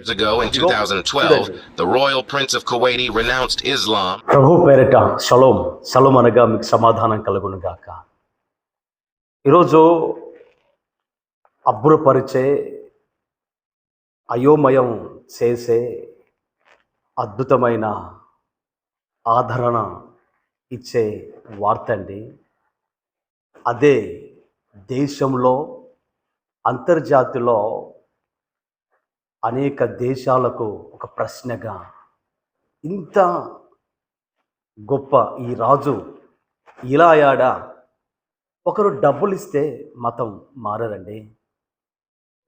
Years ago in 2012, the royal prince of Kuwaiti renounced Islam. ప్రభు పేరిట shalom shalom అనగా మీకు సమాధానం కలుగును గాక. ఈరోజు అబ్బురపరిచే అయోమయం చేసే అద్భుతమైన ఆదరణ ఇచ్చే వార్త అండి అదే దేశంలో అంతర్జాతిలో అనేక దేశాలకు ఒక ప్రశ్నగా ఇంత గొప్ప ఈ రాజు ఇలా అయ్యాడా ఒకరు డబ్బులు ఇస్తే మతం మారరండి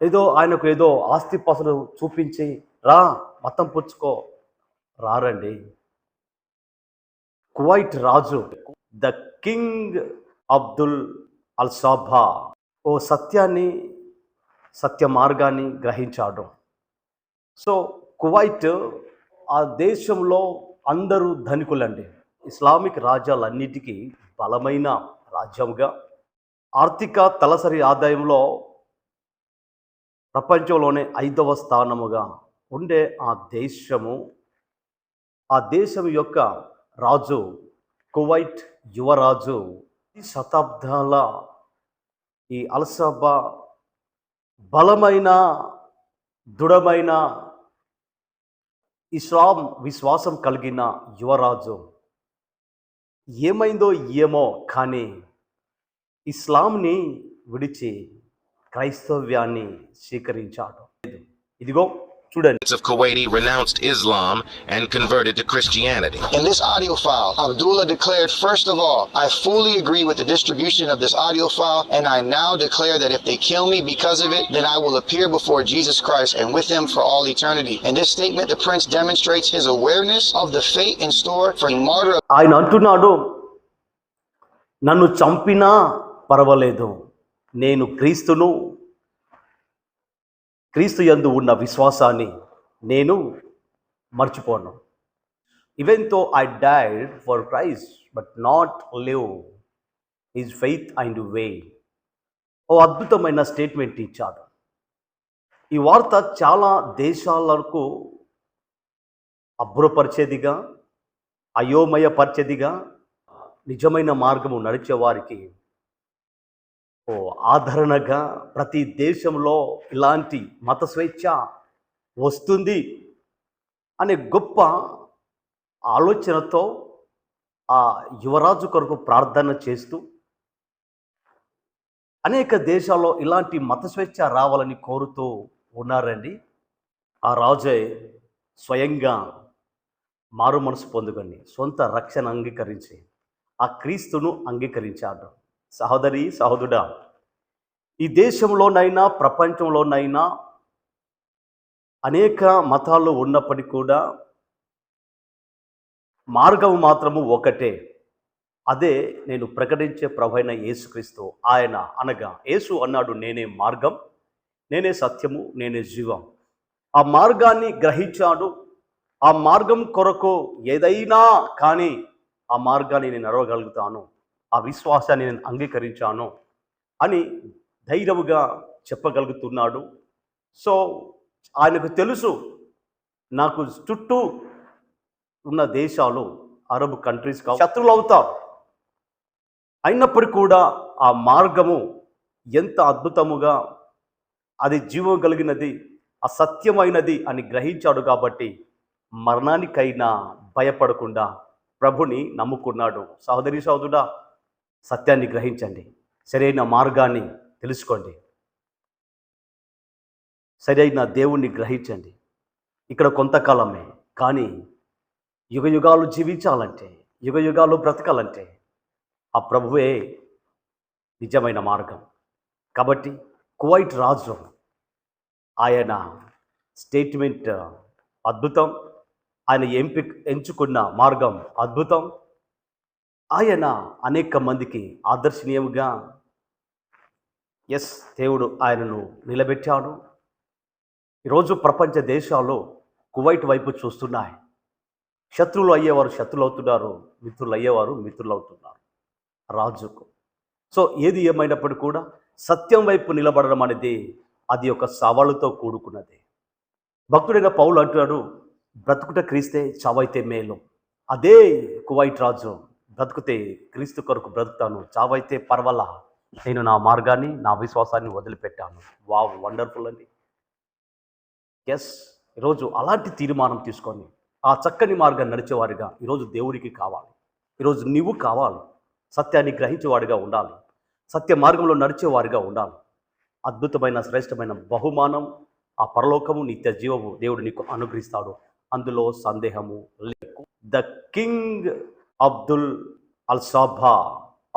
ఏదో ఆయనకు ఏదో ఆస్తి పసలు చూపించి రా మతం పుచ్చుకో. రారండి. Kuwait Raju the king Abdul Al Sabah ఓ సత్యాన్ని సత్య మార్గాన్ని గ్రహించాడు. సో కువైట్ ఆ దేశంలో అందరూ ధనికులండి. ఇస్లామిక్ రాజ్యాలన్నిటికీ బలమైన రాజ్యంగా ఆర్థిక తలసరి ఆదాయంలో ప్రపంచంలోనే ఐదవ స్థానముగా ఉండే ఆ దేశము ఆ దేశం యొక్క రాజు కువైట్ యువరాజు ఈ శతాబ్దాల ఈ అల్సబా బలమైన దృఢమైన ఇస్లాం విశ్వాసం కలిగిన యువరాజు. ఏమైందో ఏమో కానీ ఇస్లాంని విడిచి క్రైస్తవ్యాన్ని స్వీకరించాడు. ఇదిగో చూడండి Prince of Kuwaiti renounced Islam and converted to Christianity. In this audio file, Abdullah declared, first of all, I fully agree with the distribution of this audio file, and I now declare that if they kill me because of it, then I will appear before Jesus Christ and with him for all eternity. In this statement, the prince demonstrates his awareness of the fate in store for a martyr of ఆయన అంటున్నాడు నన్ను చంపినా పర్వాలేదు నేను క్రీస్తును క్రీస్తు యందు ఉన్న విశ్వాసాన్ని నేను మర్చిపోను. ఈవెన్తో I died for Christ but not live is faith and way ఓ అద్భుతమైన స్టేట్మెంట్ ఇచ్చాడు. ఈ వార్త చాలా దేశాలకు అబ్బురపరిచేదిగా అయోమయపరిచేదిగా నిజమైన మార్గము నడిచే వారికి ఆదరణగా ప్రతి దేశంలో ఇలాంటి మత స్వేచ్ఛ వస్తుంది అనే గొప్ప ఆలోచనతో ఆ యువరాజు కొరకు ప్రార్థన చేస్తూ అనేక దేశాల్లో ఇలాంటి మత స్వేచ్ఛ రావాలని కోరుతూ ఉన్నారండి. ఆ రాజే స్వయంగా మారు మనసు పొందుకొని సొంత రక్షణ అంగీకరించి ఆ క్రీస్తును అంగీకరించాడు. సహోదరి సహోదరుడా ఈ దేశంలోనైనా ప్రపంచంలోనైనా అనేక మతాలు ఉన్నప్పటికీ కూడా మార్గం మాత్రము ఒకటే. అదే నేను ప్రకటించే ప్రభైన యేసుక్రీస్తు ఆయన అనగా యేసు అన్నాడు నేనే మార్గం నేనే సత్యము నేనే జీవం. ఆ మార్గాన్ని గ్రహించాడు. ఆ మార్గం కొరకు ఏదైనా కానీ ఆ మార్గాన్ని నేను నడవగలుగుతాను. ఆ విశ్వాసాన్ని నేను అంగీకరించాను అని ధైర్యముగా చెప్పగలుగుతున్నాడు. సో ఆయనకు తెలుసు నాకు చుట్టూ ఉన్న దేశాలు అరబ్ కంట్రీస్ కావు శత్రువులు అవుతారు. అయినప్పటికీ కూడా ఆ మార్గము ఎంత అద్భుతముగా అది జీవం కలిగినది అసత్యమైనది అని గ్రహించాడు కాబట్టి మరణానికైనా భయపడకుండా ప్రభుని నమ్ముకున్నాడు. సహోదరి సహోదరుడా సత్యాన్ని గ్రహించండి. సరైన మార్గాన్ని తెలుసుకోండి. సరైన దేవుణ్ణి గ్రహించండి. ఇక్కడ కొంతకాలమే కానీ యుగ యుగాలు జీవించాలంటే యుగ యుగాలు బ్రతకాలంటే ఆ ప్రభువే నిజమైన మార్గం. కాబట్టి కువైట్ రాజు ఆయన స్టేట్మెంట్ అద్భుతం. ఆయన ఎంపిక ఎంచుకున్న మార్గం అద్భుతం. ఆయన అనేక మందికి ఆదర్శనీయముగా ఎస్ దేవుడు ఆయనను నిలబెట్టాడు. ఈరోజు ప్రపంచ దేశాలు కువైట్ వైపు చూస్తున్నాయి. శత్రువులు అయ్యేవారు శత్రులు అవుతున్నారు మిత్రులు అయ్యేవారు మిత్రులు అవుతున్నారు రాజుకు. సో ఏది ఏమైనప్పటికీ కూడా సత్యం వైపు నిలబడడం అనేది అది ఒక సవాలుతో కూడుకున్నది. భక్తుడైన పౌలు అంటున్నాడు బ్రతుకుట క్రీస్తే చావైతే మేలు. అదే కువైట్ రాజు బ్రతికితే క్రీస్తు కొరకు బ్రతుకుతాను. చావైతే పర్వాలా? నేను నా మార్గాన్ని నా విశ్వాసాన్ని వదిలిపెట్టాను. వావ్ వండర్ఫుల్ అండి. ఎస్ ఈరోజు అలాంటి తీర్మానం తీసుకొని ఆ చక్కని మార్గం నడిచేవారిగా ఈరోజు దేవుడికి కావాలి. ఈరోజు నువ్వు కావాలి. సత్యాన్ని గ్రహించేవాడిగా ఉండాలి. సత్య మార్గంలో నడిచేవారిగా ఉండాలి. అద్భుతమైన శ్రేష్టమైన బహుమానం ఆ పరలోకము నిత్య జీవము దేవుడు నీకు అనుగ్రహిస్తాడు. అందులో సందేహము లేదు. The king Abdul Al Saba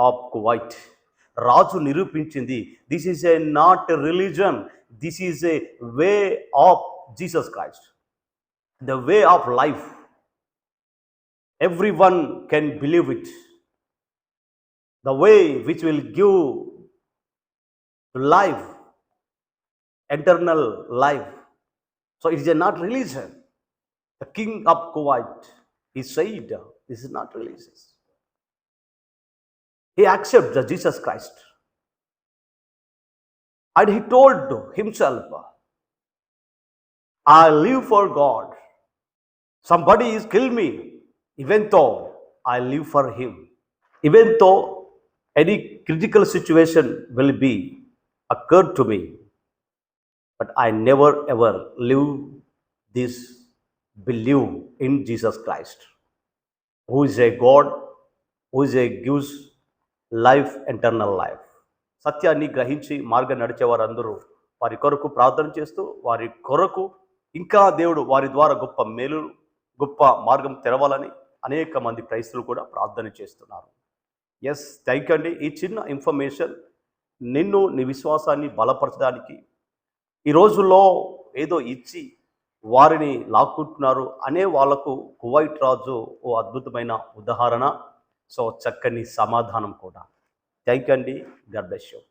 of Kuwait రాజు నిరూపించింది this is a not religion this is a way of Jesus Christ the way of life every one can believe it the way which will give life, eternal life. So it is a not religion. The king of Kuwait, he said, this is not religious. He accepts Jesus Christ. And he told himself, I live for God. Somebody is kill me, even though I live for him. Even though any critical situation will be occurred to me, but I never ever live this believe in Jesus Christ, who is a God who is a gives life eternal life సత్యాన్ని గ్రహించి మార్గం నడిచేవారందరూ వారి కొరకు ప్రార్థన చేస్తూ వారి కొరకు ఇంకా దేవుడు వారి ద్వారా గొప్ప మేలు గొప్ప మార్గం తెరవాలని అనేక మంది క్రైస్తులు కూడా ప్రార్థన చేస్తున్నారు. ఎస్ థ్యాంక్ అండి. ఈ చిన్న ఇన్ఫర్మేషన్ నిన్ను నీ విశ్వాసాన్ని బలపరచడానికి ఈ రోజుల్లో ఏదో ఇచ్చి వారిని లాక్కుంటున్నారు అనే వాళ్ళకు కువైట్ రాజు ఓ అద్భుతమైన ఉదాహరణ. సో చక్కని సమాధానం కూడా. థ్యాంక్ అండి. గర్భశ్యం